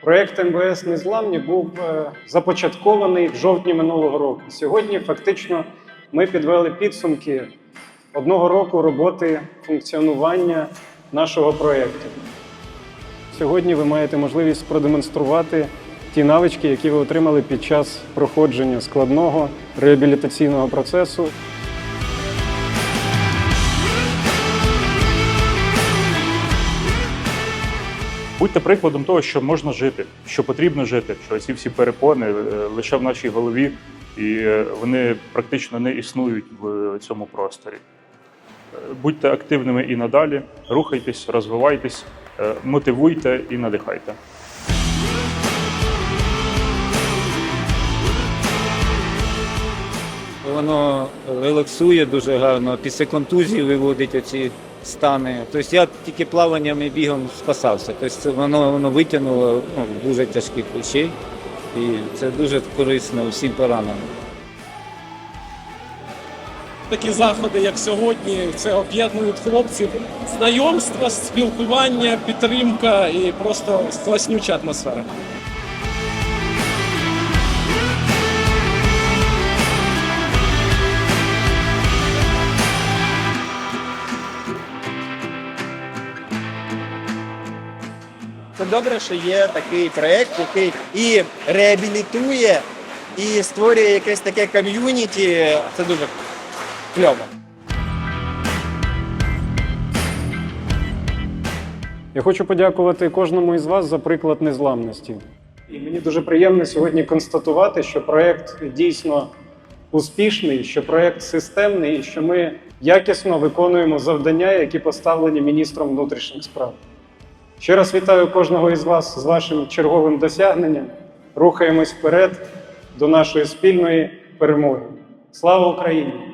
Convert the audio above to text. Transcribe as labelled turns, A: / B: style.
A: Проєкт МВС Незламні був е, започаткований в жовтні минулого року. Сьогодні фактично ми підвели підсумки одного року роботи функціонування нашого проєкту. Сьогодні ви маєте можливість продемонструвати ті навички, які ви отримали під час проходження складного реабілітаційного процесу.
B: Будьте прикладом того, що можна жити, що потрібно жити, що ці всі перепони е, лише в нашій голові, і е, вони практично не існують в цьому просторі. Е, Будьте активними і надалі, рухайтесь, розвивайтесь, е, мотивуйте і надихайте.
C: Воно релаксує дуже гарно, після контузії виводить оці стани. Тобто я тільки плаванням і бігом спасався. Тобто воно, воно витягнуло ну, дуже тяжких речей. І це дуже корисно всім пораненим.
D: Такі заходи, як сьогодні, це об'єднують хлопців. Знайомства, спілкування, підтримка і просто класнюча атмосфера.
E: Це добре, що є такий проєкт, який і реабілітує, і створює якесь таке ком'юніті. Це дуже кльово.
A: Я хочу подякувати кожному із вас за приклад незламності. І мені дуже приємно сьогодні констатувати, що проект дійсно успішний, що проект системний, і що ми якісно виконуємо завдання, які поставлені міністром внутрішніх справ. Ще раз вітаю кожного із вас з вашим черговим досягненням. Рухаємось вперед до нашої спільної перемоги. Слава Україні!